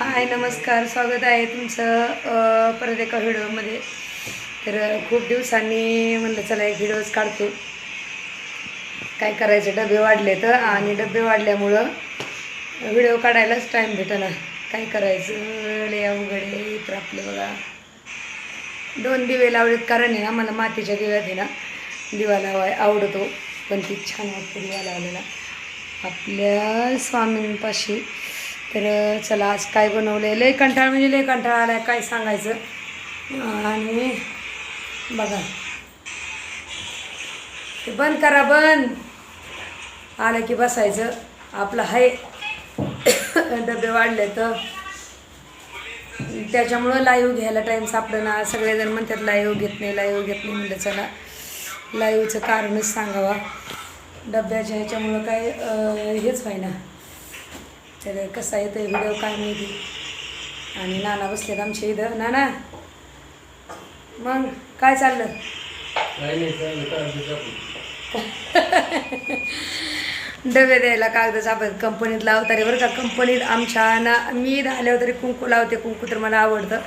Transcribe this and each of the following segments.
हाय नमस्कार. स्वागत आहे तुमचं परत एका व्हिडिओमध्ये. तर खूप दिवसांनी म्हणलं चला एक व्हिडिओज काढतो. काय करायचे डबे वाढले तर आणि डबे वाढल्यामुळं व्हिडिओ काढायलाच टाईम भेटेना. काय करायचं? लय उघडे तर आपलं बघा. दोन दिवे लावलेत कारण आहे ना मला मातीच्या दिव्यात आहे ना दिवा लावाय आवडतो. पण ती छान वाटते दिवा लावलेला. आपल्या स्वामींपाशी तर चला आज काय बनवलं लय कंटाळ म्हणजे लय कंटाळा आलाय काय सांगायचं? आणि बघा. ते बंद करा बंद. आलं की बसायचं. आपलं हाय. डबे वाढले तर त्याच्यामुळं लाईव्ह घ्यायला टाईम सापडं ना सगळेजण म्हणतात लाईव्ह घेत नाही लाईव्ह घेत नाही. म्हणलं चला. लाईव्हचं कारणच सांगावा. डब्याच्या ह्याच्यामुळं काय हेच व्हायना. तर कसा येतो व्हिडिओ काय माहिती? आणि नाना बसलेत आमच्या इथं. नाना मग काय चाललं? डबे द्यायला कागद आपण कंपनीत लावतारे बरं का. कंपनीत आमच्या ना मी आल्यावर तरी कुंकू लावते. कुंकू तर मला आवडतं.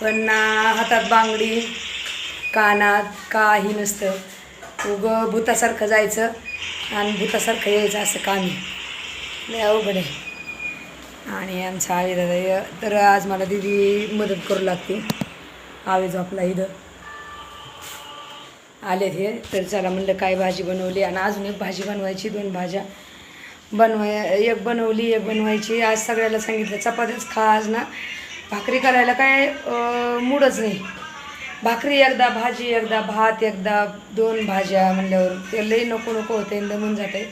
पण ना हातात बांगडी कानात काही नसतं. उगं भूतासारखं जायचं आणि भूतासारखं यायचं असं काम आहे. लय अवघड आहे. आणि आमचा आई दादा य- तर आज मला दिदी मदत करू लागते. आवी झोपला इथं. आले हे तर चला म्हणलं काय भाजी बनवली आणि अजून एक भाजी बनवायची दोन भाज्या. बनवाय एक बनवली एक बनवायची. आज सगळ्याला सांगितलं चपात्याच खा आज ना. भाकरी करायला काय मूडच नाही. भाकरी एकदा भाजी एकदा भात एकदा दोन भाज्या म्हणल्यावर. ते लई नको नको होते दमून जाते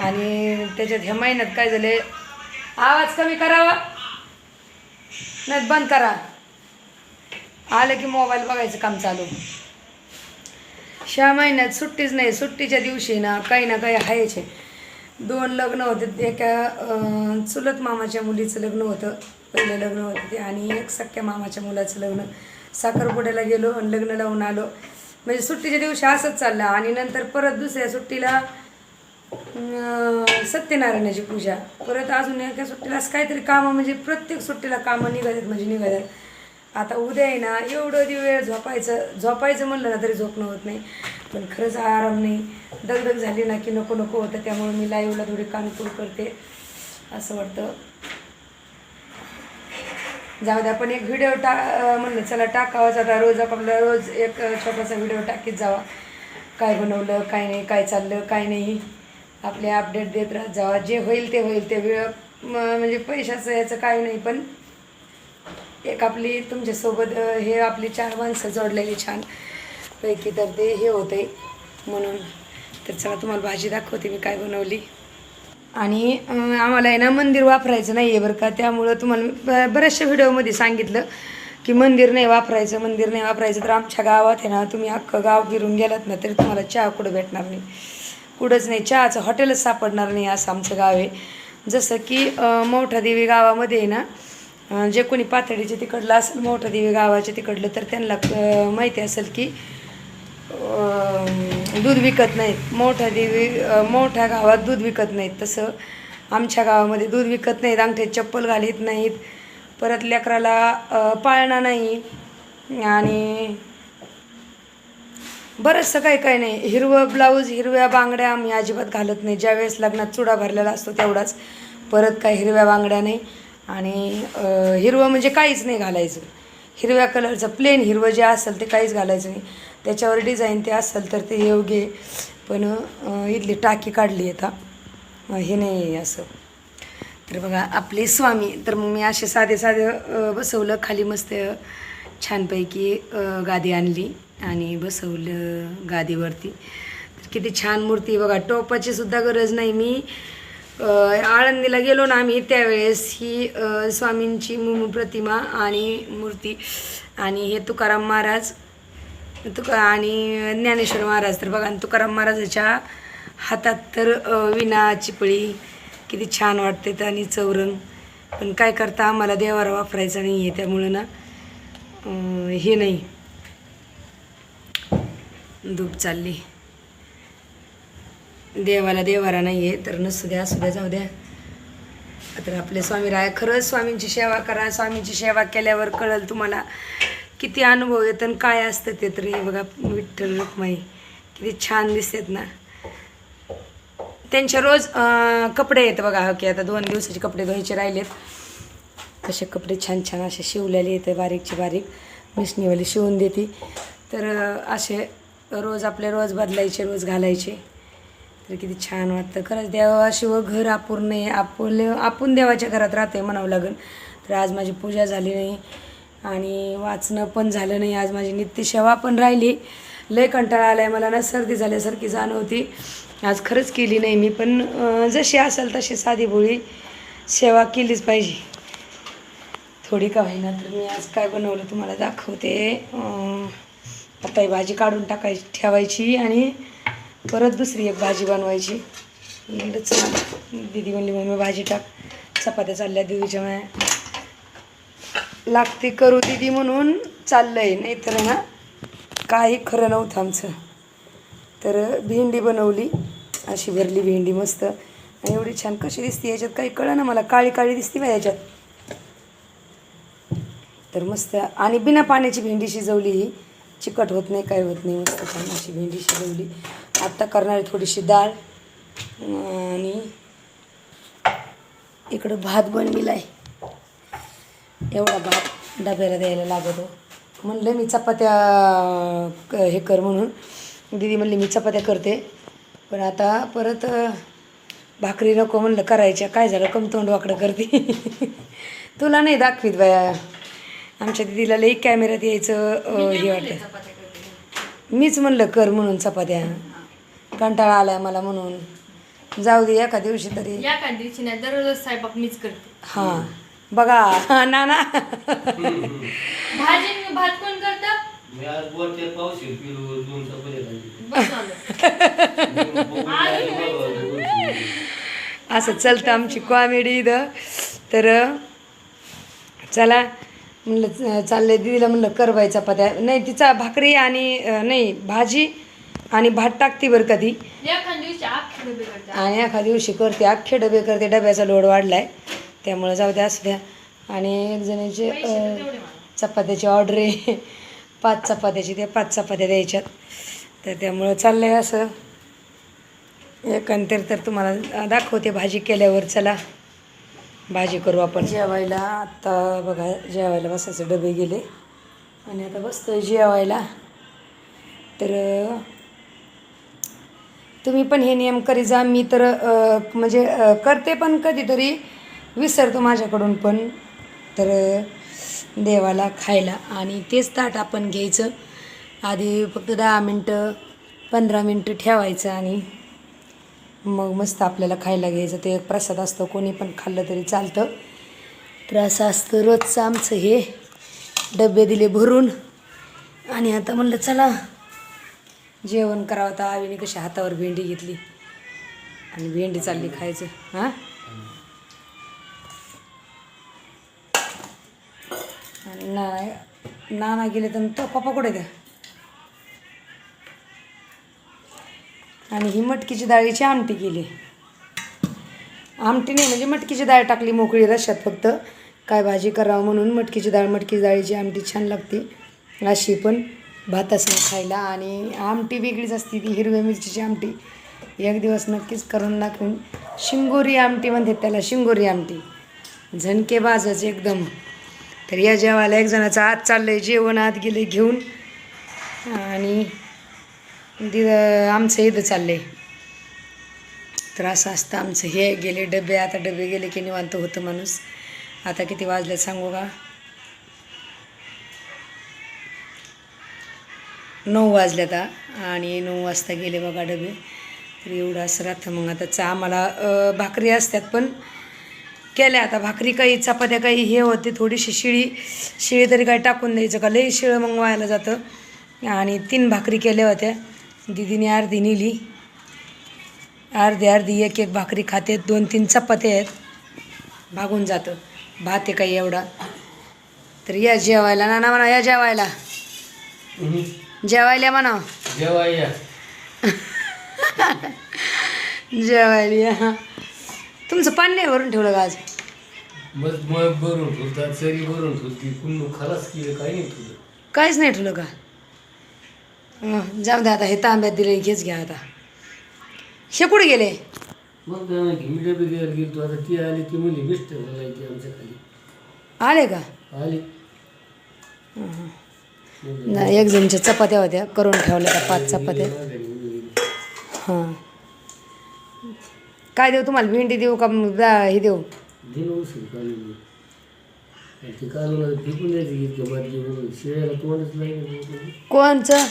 आणि त्याच्यात ह्या महिन्यात काय झालं आवाज कमी करावा. नाही बंद करा. आलं की मोबाईल बघायचं काम चालू. ह्या महिन्यात सुट्टीच नाही सुट्टीच्या दिवशी ना काही ना काही हायचे दोन लग्न होते एका चुलत मामाच्या मुलीचं लग्न होतं. पहिलं लग्न होतं ते आणि एक सख्या मामाच्या मुलाचं लग्न. साखरपुड्याला गेलो आणि लग्न लावून आलो. म्हणजे सुट्टीच्या दिवशी असंच चाललं आणि नंतर परत दुसऱ्या सुट्टीला सत्यनारायणाची पूजा. परत अजून एका सुट्टीला काहीतरी कामं म्हणजे प्रत्येक सुट्टीला कामं निघाल्यात म्हणजे निघाल्यात आता उद्या आहे ना एवढं दिवस झोपायचं झोपायचं म्हणलं ना तरी झोपणं होत नाही. पण खरंच आराम नाही. दगदग झाली ना की नको नको होतं त्यामुळे मी लाईव्हला थोडी कानपूर करते असं वाटतं. जाऊ द्या पण एक व्हिडिओ टा म्हणलं चला टाकावाच आता. रोज आपला रोज एक छोटासा व्हिडिओ टाकीत जावा. काय बनवलं काय नाही काय चाललं काय नाही. आपले अपडेट देत राहत जावा. जे होईल ते होईल. ते वेळ म्हणजे पैशाचं याचं काही नाही पण एक आपली तुमच्यासोबत हे आपली चार माणसं जोडलेली छान पैकी तर ते हे होते. म्हणून तर चला तुम्हाला भाजी दाखवते मी काय बनवली. आणि आम्हाला आहे ना मंदिर वापरायचं नाही आहे बरं का. त्यामुळं तुम्हाला ब- बऱ्याचशा व्हिडिओमध्ये सांगितलं की मंदिर नाही वापरायचं मंदिर नाही वापरायचं. तर आमच्या गावात आहे ना तुम्ही अख्खं गाव फिरून गेलात ना तरी तुम्हाला चहा कुठं भेटणार नाही. कुठंच नाही चहाचं हॉटेलच सापडणार नाही असं आमचं गाव आहे. जसं की मोठा देवी गावामध्ये आहे ना जे कोणी पातळीचे तिकडलं असेल मोठा देवी गावाचे तिकडलं तर त्यांना माहिती असेल की दूध विकत नाहीत. मोठ्या देवी मोठ्या गावात दूध विकत नाहीत. तसं आमच्या गावामध्ये दूध विकत नाहीत अंगठे चप्पल घालीत नाहीत. परत लेकराला पाळणा नाही. आणि बरंचसं काही काही नाही. हिरवं ब्लाऊज हिरव्या बांगड्या आम्ही अजिबात घालत नाही. ज्यावेळेस लग्नात चुडा भरलेला असतो तेवढाच. परत काही हिरव्या बांगड्या नाही. आणि हिरवं म्हणजे काहीच नाही घालायचं. हिरव्या कलरचं प्लेन हिरवं जे असेल ते काहीच घालायचं नाही. त्याच्यावर डिझाईन ते असेल तर ते योग्य पण इथली टाकी काढली आता. हे नाही असं. तर बघा आपले स्वामी. तर मग मी असे साधे साधे बसवलं. खाली मस्त छानपैकी गादी आणली. आणि बसवलं गादीवरती. तर किती छान मूर्ती बघा. टोपाची सुद्धा गरज नाही. मी आळंदीला गेलो ना आम्ही त्यावेळेस ही स्वामींची मुमू प्रतिमा आणि मूर्ती आणि हे तुकाराम महाराज तुका आणि ज्ञानेश्वर महाराज. तर बघा तुकाराम महाराजाच्या हातात तर विना विणा चिपळी किती छान वाटते तर आणि चौरंग. पण काय करता आम्हाला देवावर वापरायचं नाही आहे त्यामुळं ना हे नाही. धूप चालली. देवाला देवारा नाही आहे तर नसू द्या असू द्या जाऊ द्या. तर आपले स्वामी राय खरंच स्वामींची सेवा करा. स्वामींची सेवा केल्यावर कळल तुम्हाला किती अनुभव येत आणि काय असतं ते तरी. बघा विठ्ठल रुक्माई किती छान दिसतात ना. त्यांचे रोज कपडे येत बघा की आता दोन दिवसाचे कपडे धुवायचे राहिलेत. असे कपडे छान छान असे शिवलेले येते बारीकचे बारीक. मिशनीवाली शिवून देते. तर असे रोज आपले रोज बदलायचे रोज घालायचे. तर किती छान वाटतं. खरंच देवाशिव घर अपूर्ण आहे. आपले आपण देवाच्या घरात राहते म्हणावं लागेल. तर आज माझी पूजा झाली नाही आणि वाचणं पण झालं नाही. आज माझी नित्यसेवा पण राहिली. लय कंटाळा आला आहे मला. ना सर्दी झाल्यासारखी जाणवती आज खरंच केली नाही मी पण जशी असेल तशी साधी भोळी सेवा केलीच पाहिजे. थोडी का होईना तर मी आज काय बनवलं तुम्हाला दाखवते. आता ही भाजी काढून टाकायची ठेवायची आणि परत दुसरी एक भाजी बनवायची. म्हणलं चला दिदी म्हणली मम्मी भाजी टाक. चपात्या चालल्या दिदीच्या माझ्या लागते करू दिदी म्हणून चाललंय. नाहीतर ना काही खरं नव्हतं आमचं. तर भेंडी बनवली. अशी भरली भेंडी मस्त. आणि एवढी छान कशी दिसते याच्यात काही कळलं ना मला? काळी काळी दिसते बा याच्यात. तर मस्त आणि बिना पाण्याची भेंडी शिजवली ही. चिकट होत नाही काही होत नाही मस्त छान अशी भेंडी शिजवली. आत्ता करणारी थोडीशी डाळ आणि इकडं भात बनलेला आहे. एवढा भात डब्याला द्यायला लागतो. म्हणलं मी चपात्या क- हे कर म्हणून. दिदी म्हणली मी चपात्या करते. पण आता परत भाकरी नको म्हणलं करायच्या. काय झालं? कम तोंड वाकडं करते. तुला नाही दाखवीत बाया. आमच्या दिदीला लई कॅमेऱ्यात यायचं हे वाटतं मीच म्हणलं कर म्हणून चपात्या. कंटाळा आलाय मला म्हणून. जाऊ दे एका दिवशी तरी. या का दिवशी नाही दररोज स्वयंपाक मीच करते. हां. बघा हा, ना ना भाजी मी भात कोण करतं. असं चालतं आमची कॉमेडी इथं. तर चला. म्हणलं च- चाललंय दिदीला म्हणलं कर बाई चपात्या. नाही तिचा भाकरी आणि नाही भाजी आणि भात टाकते बरं कधी. एखाद आणि एखाद्या दिवशी करते अख्खे डबे करते. डब्याचा लोड वाढलाय. त्यामुळं जाऊ द्या असू द्या. आणि एक जणीचे. चपात्याची ऑर्डर आहे. पाच चपात्याची त्या पाच चपात्या द्यायच्यात. तर त्यामुळं चाललं आहे असं एकंदर तर तुम्हाला दाखवते भाजी केल्यावर. चला. भाजी करू आपण. जेवायला आत्ता बघा जेवायला बसायचं डबे गेले. आणि आता बसतोय जेवायला. तर तुम्ही पण हे नियम करी जा. मी तर म्हणजे करते पण कधीतरी. विसरतो माझ्याकडून पण. तर देवाला खायला. आणि तेच ताट आपण घ्यायचं. आधी फक्त दहा मिनटं पंधरा मिनटं ठेवायचं आणि मग मस्त आपल्याला खायला घ्यायचं. ते एक प्रसाद असतो कोणी पण खाल्लं तरी चालतं. तर असं असतं रोजचं आमचं हे. डबे दिले भरून. आणि आता म्हणलं चला. जेवण करावं तर आवीने कशी हातावर भेंडी घेतली. आणि भेंडी चालली खायचं. हां? आणि ना नाना गेले तर तो पप्पा कुठे द्या आणि ही मटकीची डाळीची आमटी केली. आमटी नाही म्हणजे मटकीची डाळ टाकली मोकळी रश्यात फक्त. काय भाजी करावं म्हणून मटकीची डाळ मटकी डाळीची आमटी छान लागते. अशी पण भातासह खायला. आणि आमटी वेगळीच असते ती हिरव्या मिरचीची आमटी. एक दिवस नक्कीच करून दाखवून. शिंगोरी आमटी म्हणतात त्याला शिंगोरी आमटी. झणके बाजच एकदम. तर या जेवायला एक जणाचं आत आहे जेवण आत गेले घेऊन. आणि दि आमचं इथं चाललं तर असं असतं आमचं. हे गेले डबे आता डबे गेले की निवांत होतं माणूस. आता किती वाजले सांगू का? नऊ वाजले आता आणि नऊ वाजता गेले बघा डबे. तर एवढं असं राहतं मग. आता चा आम्हाला भाकरी असतात पण केल्या आता भाकरी काही चपात्या काही हे होते थोडीशी शिळी शिळी तरी काही टाकून द्यायचं का? लई शिळं मग व्हायला जातं. आणि तीन भाकरी केल्या होत्या. दिदीने अर्धी नेली. अर्धी अर्धी एक एक भाकरी खाते दोन तीन चपात्या आहेत. भागून जातं. भात आहे काही एवढा. तर या जेवायला नाना म्हणा या जेवायला. जेवायला म्हणा. जेवायला या. तुमचं पाणी नाही भरून ठेवलं आज? मग भरून ठेवतात सरी भरून ठेवती कुण्णू खलास केलं काही नाही तुझं काहीच नाही ठेवलं का? जाऊ दे आता हे तांब्यात दिले घेच घ्या आता. हे कुठे गेले? मग आता ती आली ती मुली ती आमच्या खाली आले का? आली. नाही एक जणच्या चपात्या होत्या करून ठेवल्या त्या पाच चपात्या. हां. काय देऊ तुम्हाला भेंडी देऊ का मग दा- हे देऊ? दिलं उशीर काढून आणि ते काढून फेकून द्यायचं इतकं माझी म्हणून शिळ्याला तोंडच नाही ना कोणी. कोणचं?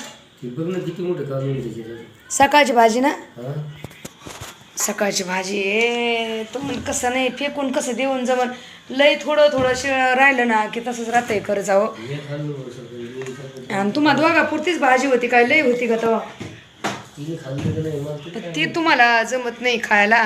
बघ ना किती मोठं काढून त्याच्यात सकाळची भाजी ना? हा? सकाळची भाजी ए तुम्ही कसं नाही फेकून कसं देऊन जमन? लय थोडं थोडं शिळ राहिलं ना की तसंच राहतंय खरंच अहो मी खाल्लं सकाळी. आणि तुम्हा दोघा पुरतीच भाजी होती काय? लय होती का तेव्हा. तिने खाल्लं का नाही? मला तर ती तुम्हाला जमत नाही खायला.